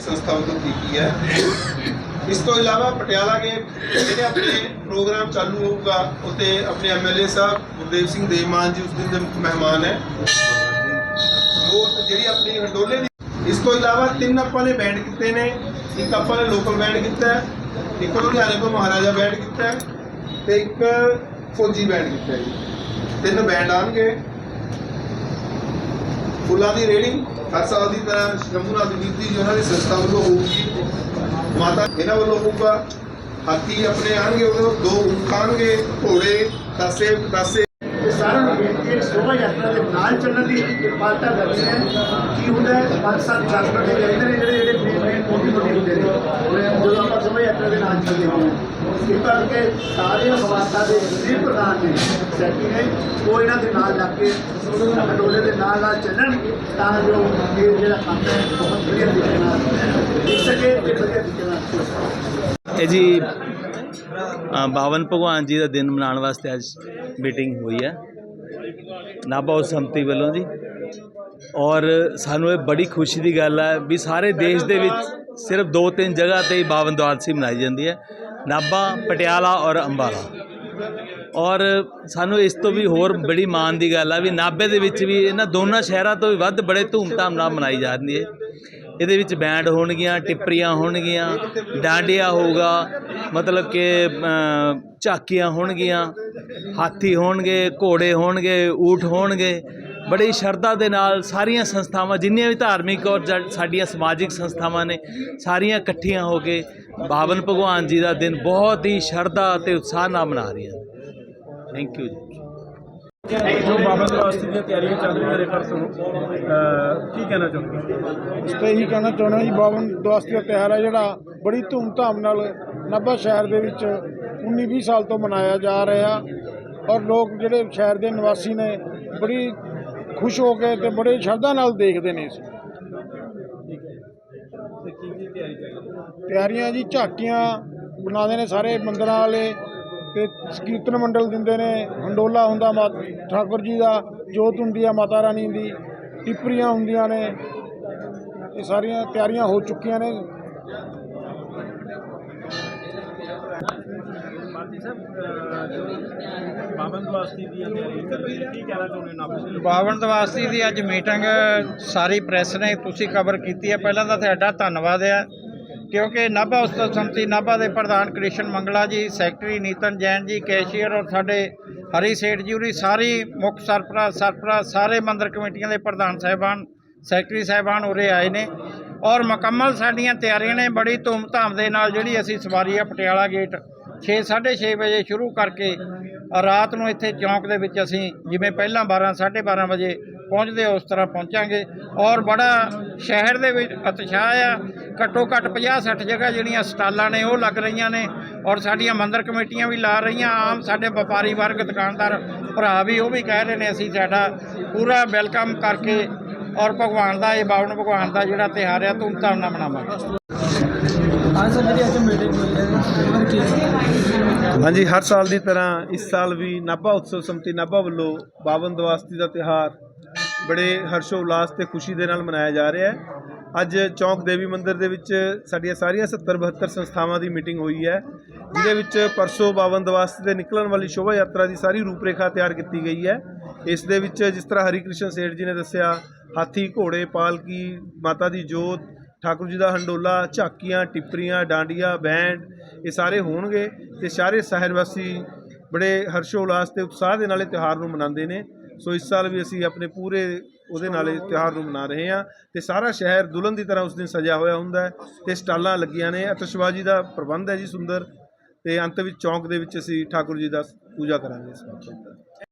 ਸੰਸਥਾ ਵੱਲੋਂ ਕੀਤੀ ਹੈ। ਇਸ ਤੋਂ ਇਲਾਵਾ ਪਟਿਆਲਾ ਦੇ ਜਿਹੜੇ ਆਪਣੇ ਪ੍ਰੋਗਰਾਮ ਚਾਲੂ ਹੋਊਗਾ ਉੱਤੇ ਆਪਣੇ ਐਮਐਲਏ ਸਾਹਿਬ ਗੁਰਦੇਵ ਸਿੰਘ ਦੇਮਾਨ ਜੀ ਉਸ ਦਿਨ ਦੇ ਮੁੱਖ ਮਹਿਮਾਨ ਹੈ। ਉਹ ਜਿਹੜੀ ਆਪਣੀ ਹੰਡੋਲੇ ਦੀ ਇਸ ਤੋਂ ਇਲਾਵਾ ਤਿੰਨ ਆਪਾਂ ਨੇ ਬੈਂਡ ਕੀਤੇ ਨੇ। ਇੱਕ ਆਪਾਂ ਨੇ ਲੋਕਲ ਬੈਂਡ ਕੀਤਾ ਹੈ। ਇੱਕ ਲੁਧਿਆਣੇ ਤੋਂ ਮਹਾਰਾਜਾ ਬੈਂਡ ਕੀਤਾ ਹੈ। ਤੇ ਇੱਕ ਫੌਜੀ ਬੈਂਡ ਕੀਤਾ ਹੈ ਤਿੰਨ ਬੈਂਡ ਆਣਗੇ ਫੁੱਲਾਂ ਦੀ ਰੇੜੀ ਹਰ ਸਾਲ ਦੀ ਤਰ੍ਹਾਂ ਸ਼ੰਭੂਨਾਥ ਬੀਬੀ ਜੀ ਉਹਨਾਂ ਦੀ ਸੰਸਥਾ ਵੱਲੋਂ ਹੋਊਗੀ। ਮਾਤਾ ਇਹਨਾਂ ਵੱਲੋਂ ਹੋਊਗਾ। ਹਾਥੀ ਆਪਣੇ ਆਣਗੇ, ਉਹ ਦੋ ਊਂਠ ਘੋੜੇ, ਤਾਸੇ ਤਾਸੇ। ਸਾਰਿਆਂ ਨੂੰ ਬੇਨਤੀ ਹੈ ਸ਼ੋਭਾ ਯਾਤਰਾ ਦੇ ਨਾਲ ਚੱਲਣ ਦੀ ਕਿਰਪਾਲਤਾ ਕਰਨੀ ਹੈ। ਕੀ ਹੁੰਦਾ ਹੈ? ਪੰਜ ਸੱਤ ਜਾਨਵਰ ਦੇ ਜਿਹੜੇ ਜਿਹੜੇ ਮੇਨ ਮੇਨ ਮੋਟੀ ਮੋਟੀ ਹੁੰਦੇ ਨੇ। ਜਦੋਂ ਆਪਾਂ ਸ਼ੋਭਾ ਯਾਤਰਾ ਦੇ ਨਾਲ ਚੱਲਦੇ ਹਾਂ। ਕਿਰਪਾ ਕਰਕੇ ਸਾਰੇ ਹਵਾਤਾ ਦੇ ਜਿਹੜੇ ਪ੍ਰਧਾਨ ਨੇ ਸੈਕਟਰੀ ਨੇ ਉਹ ਇਹਨਾਂ ਦੇ ਨਾਲ ਲੱਗ ਕੇ ਖਡੋਲੇ ਦੇ ਨਾਲ ਨਾਲ ਚੱਲਣ ਤਾਂ ਜੋ ਇਹ ਜਿਹੜਾ ਕੰਮ ਹੈ ਬਹੁਤ ਵਧੀਆ ਤਰੀਕੇ ਨਾਲ ਹੋ ਸਕੇ ਤੇ ਵਧੀਆ ਤਰੀਕੇ ਨਾਲ ਇਹ ਜੀ ਅ, ਭਗਵਾਨ ਜੀ ਦਾ ਦਿਨ ਮਨਾਉਣ ਵਾਸਤੇ ਅੱਜ ਮੀਟਿੰਗ ਹੋਈ ਹੈ। ਨਾਭਾ ਉਸ ਸੰਮਤੀ ਵੱਲੋਂ ਜੀ। ਔਰ ਸਾਨੂੰ ਇਹ ਬੜੀ ਖੁਸ਼ੀ ਦੀ ਗੱਲ ਹੈ ਵੀ ਸਾਰੇ ਦੇਸ਼ ਦੇ ਵਿੱਚ ਸਿਰਫ ਦੋ ਤਿੰਨ ਜਗ੍ਹਾ ਤੇ ਹੀ ਬਾਵਨ ਦਵਾਦਸ਼ੀ ਮਨਾਈ ਜਾਂਦੀ ਹੈ। ਨਾਭਾ, ਪਟਿਆਲਾ ਔਰ ਅੰਬਾਲਾ। ਔਰ ਸਾਨੂੰ ਇਸ ਤੋਂ ਵੀ ਹੋਰ ਬੜੀ ਮਾਣ ਦੀ ਗੱਲ ਆ ਵੀ ਨਾਭੇ ਦੇ ਵਿੱਚ ਵੀ ਇਹਨਾਂ ਦੋਨਾਂ ਸ਼ਹਿਰਾਂ ਤੋਂ ਵੀ ਵੱਧ ਬੜੇ ਧੂਮਧਾਮ ਨਾਲ ਮਨਾਈ ਜਾ ਰਹੀ ਹੈ। ਇਹਦੇ ਵਿੱਚ ਬੈਂਡ ਹੋਣਗੀਆਂ, ਟਿੱਪਰੀਆਂ ਹੋਣਗੀਆਂ, ਡਾਂਡੀਆਂ ਹੋਊਗਾ, ਮਤਲਬ ਕਿ ਝਾਕੀਆਂ ਹੋਣਗੀਆਂ, ਹਾਥੀ ਹੋਣਗੇ, ਘੋੜੇ ਹੋਣਗੇ, ਊਠ ਹੋਣਗੇ। ਬੜੀ ਸ਼ਰਧਾ ਦੇ ਨਾਲ ਸਾਰੀਆਂ ਸੰਸਥਾਵਾਂ, ਜਿੰਨੀਆਂ ਵੀ ਧਾਰਮਿਕ ਔਰ ਸਾਡੀਆਂ ਸਮਾਜਿਕ ਸੰਸਥਾਵਾਂ ਨੇ, ਸਾਰੀਆਂ ਇਕੱਠੀਆਂ ਹੋ ਕੇ ਬਾਵਨ ਭਗਵਾਨ ਜੀ ਦਾ ਦਿਨ ਬਹੁਤ ਹੀ ਸ਼ਰਧਾ ਅਤੇ ਉਤਸ਼ਾਹ ਨਾਲ ਮਨਾ ਰਹੀਆਂ ਥੈਂਕ ਯੂ ਜੀ। ਜੋ ਬਾਬਾ ਦਵਾਸਤੀ ਦੀਆਂ ਤਿਆਰੀਆਂ ਚੱਲ ਰਹੀਆਂ ਨੇ ਪਰ ਤੁਹਾਨੂੰ ਅਹ, ਕੀ ਕਹਿਣਾ ਚਾਹੁੰਦੇ ਇਸ ਤੇ ਇਹੀ ਕਹਿਣਾ ਚਾਹੁੰਦਾ ਜੀ ਬਾਵਨ ਦਵਾਸਤੀ ਦਾ ਤਿਉਹਾਰ ਹੈ ਜਿਹੜਾ ਬੜੀ ਧੂਮਧਾਮ ਨਾਲ ਨਾਭਾ ਸ਼ਹਿਰ ਦੇ ਵਿੱਚ 19-20 ਸਾਲ ਤੋਂ ਮਨਾਇਆ ਜਾ ਰਿਹਾ। ਔਰ ਲੋਕ ਜਿਹੜੇ ਸ਼ਹਿਰ ਦੇ ਨਿਵਾਸੀ ਨੇ ਬੜੀ ਖੁਸ਼ ਹੋ ਕੇ ਤੇ ਬੜੇ ਸ਼ਰਧਾ ਨਾਲ ਦੇਖਦੇ ਨੇ ਇਸ ਨੂੰ। ਤਿਆਰੀਆਂ ਜੀ ਝਾਕੀਆਂ ਬਣਾਉਂਦੇ ਨੇ ਸਾਰੇ ਮੰਦਰਾਂ ਵਾਲੇ ਤੇ ਕੀਰਤਨ ਮੰਡਲ ਦਿੰਦੇ ਨੇ। ਹੰਡੋਲਾ ਹੁੰਦਾ ਮਾ ਠਾਕੁਰ ਜੀ ਦਾ ਜੋਤ ਹੁੰਦੀ ਆ ਮਾਤਾ ਰਾਣੀ ਦੀ ਟਿੱਪਰੀਆਂ ਹੁੰਦੀਆਂ ਨੇ। ਇਹ ਸਾਰੀਆਂ ਤਿਆਰੀਆਂ ਹੋ ਚੁੱਕੀਆਂ ਨੇ। ਬਾਵਨ ਦਵਾਸਤੀ ਦੀ ਅੱਜ ਮੀਟਿੰਗ ਸਾਰੀ ਪ੍ਰੈਸ ਨੇ ਤੁਸੀਂ ਕਵਰ ਕੀਤੀ ਹੈ ਪਹਿਲਾਂ ਤਾਂ ਤੁਹਾਡਾ ਧੰਨਵਾਦ ਹੈ ਕਿਉਂਕਿ ਨਾਭਾ ਉਸਤਤ ਸੰਮਤੀ ਨਾਭਾ ਦੇ ਪ੍ਰਧਾਨ ਕ੍ਰਿਸ਼ਨ ਮੰਗਲਾ ਜੀ, ਸੈਕਟਰੀ ਨੀਤਨ ਜੈਨ ਜੀ, ਕੈਸ਼ੀਅਰ ਔਰ ਸਾਡੇ ਹਰੀ ਸੇਠ ਜੀ ਉਰੀ ਸਾਰੀ ਮੁੱਖ ਸਰਪ੍ਰਸਤ ਸਰਪ੍ਰਸਤ ਸਾਰੇ ਮੰਦਰ ਕਮੇਟੀਆਂ ਦੇ ਪ੍ਰਧਾਨ ਸਾਹਿਬਾਨ, ਸੈਕਟਰੀ ਸਾਹਿਬਾਨ ਉਰੇ ਆਏ ਨੇ ਔਰ ਮੁਕੰਮਲ ਸਾਡੀਆਂ ਤਿਆਰੀਆਂ ਨੇ ਬੜੀ ਧੂਮਧਾਮ ਦੇ ਨਾਲ ਜਿਹੜੀ ਅਸੀਂ ਸਵਾਰੀ ਆ ਪਟਿਆਲਾ ਗੇਟ 6 6:30 ਵਜੇ ਸ਼ੁਰੂ ਕਰਕੇ ਰਾਤ ਨੂੰ ਇੱਥੇ ਚੌਂਕ ਦੇ ਵਿੱਚ ਅਸੀਂ ਜਿਵੇਂ ਪਹਿਲਾਂ 12 12:30 ਵਜੇ ਪਹੁੰਚਦੇ ਉਸ ਤਰ੍ਹਾਂ ਪਹੁੰਚਾਂਗੇ। ਔਰ ਬੜਾ ਸ਼ਹਿਰ ਦੇ ਵਿੱਚ ਉਤਸ਼ਾਹ ਆ। ਘੱਟੋ ਘੱਟ 50 60 ਜਗ੍ਹਾ ਜਿਹੜੀਆਂ ਸਟਾਲਾਂ ਨੇ ਉਹ ਲੱਗ ਰਹੀਆਂ ਨੇ। ਔਰ ਸਾਡੀਆਂ ਮੰਦਰ ਕਮੇਟੀਆਂ ਵੀ ਲਾ ਰਹੀਆਂ। ਆਮ ਸਾਡੇ ਵਪਾਰੀ ਵਰਗ ਦੁਕਾਨਦਾਰ ਭਰਾ ਵੀ ਉਹ ਵੀ ਕਹਿ ਰਹੇ ਨੇ ਅਸੀਂ ਸਾਡਾ ਪੂਰਾ ਵੈਲਕਮ ਕਰਕੇ ਔਰ ਭਗਵਾਨ ਦਾ ਇਹ ਬਾਵਨ ਭਗਵਾਨ ਦਾ ਜਿਹੜਾ ਤਿਉਹਾਰ ਆ ਧੂਮਧਾਮ ਨਾਲ ਮਨਾਵਾਂਗੇ। ਹਾਂਜੀ ਹਰ ਸਾਲ ਦੀ ਤਰ੍ਹਾਂ ਇਸ ਸਾਲ ਵੀ ਨਾਭਾ ਉਤਸਵ ਸਮਤੀ ਨਾਭਾ ਵੱਲੋਂ ਬਾਵਨ ਦਵਾਸਤੀ ਦਾ ਤਿਹਾਰ ਬੜੇ ਹਰਸ਼ੋ ਉਲਾਸ ਤੇ ਖੁਸ਼ੀ ਦੇ ਨਾਲ ਮਨਾਇਆ ਜਾ ਰਿਹਾ ਹੈ। ਅੱਜ ਚੌਂਕ ਦੇਵੀ ਮੰਦਿਰ ਦੇ ਵਿੱਚ ਸਾਡੀਆਂ ਸਾਰੀਆਂ 70 72 ਸੰਸਥਾਵਾਂ ਦੀ ਮੀਟਿੰਗ ਹੋਈ ਹੈ। ਜਿਹਦੇ ਵਿੱਚ ਪਰਸੋਂ ਬਾਵਨ ਦਿਵਾਸ ਦੇ ਨਿਕਲਣ ਵਾਲੀ ਸ਼ੋਭਾ ਯਾਤਰਾ ਦੀ ਸਾਰੀ ਰੂਪਰੇਖਾ ਤਿਆਰ ਕੀਤੀ ਗਈ ਹੈ। ਇਸ ਦੇ ਵਿੱਚ ਜਿਸ ਤਰ੍ਹਾਂ ਹਰੀ ਕ੍ਰਿਸ਼ਨ ਸੇਠ ਜੀ ਨੇ ਦੱਸਿਆ, ਹਾਥੀ, ਘੋੜੇ, ਪਾਲਕੀ, ਮਾਤਾ ਦੀ ਜੋਤ, ਠਾਕੁਰ ਜੀ ਦਾ ਹੰਡੋਲਾ, ਝਾਕੀਆਂ, ਟਿੱਪਰੀਆਂ, ਡਾਂਡੀਆਂ, ਬੈਂਡ, ਇਹ ਸਾਰੇ ਹੋਣਗੇ ਤੇ ਸਾਰੇ ਸ਼ਹਿਰ ਵਾਸੀ ਬੜੇ ਹਰਸ਼ੋ ਉਲਾਸ ਤੇ ਉਤਸ਼ਾਹ ਦੇ ਨਾਲ ਇਹ ਤਿਉਹਾਰ ਨੂੰ ਮਨਾਉਂਦੇ ਨੇ। ਸੋ ਇਸ ਸਾਲ ਵੀ ਅਸੀਂ ਆਪਣੇ ਪੂਰੇ ਉਹਦੇ ਨਾਲ ਇਹ ਤਿਉਹਾਰ ਨੂੰ ਮਨਾ ਰਹੇ ਹਾਂ ਤੇ ਸਾਰਾ ਸ਼ਹਿਰ ਦੁਲਹਨ ਦੀ ਤਰ੍ਹਾਂ ਉਸ ਦਿਨ ਸਜਿਆ ਹੋਇਆ ਹੁੰਦਾ ਹੈ ਤੇ ਸਟਾਲਾਂ ਲੱਗੀਆਂ ਨੇ ਅਤਿਸ਼ਬਾਜ਼ੀ ਦਾ ਪ੍ਰਬੰਧ ਹੈ ਜੀ ਸੁੰਦਰ ਤੇ ਅੰਤ ਵਿੱਚ ਚੌਂਕ ਦੇ ਵਿੱਚ ਅਸੀਂ ਠਾਕੁਰ ਜੀ ਦਾ ਪੂਜਾ ਕਰਾਂਗੇ ਇਸ ਮੌਕੇ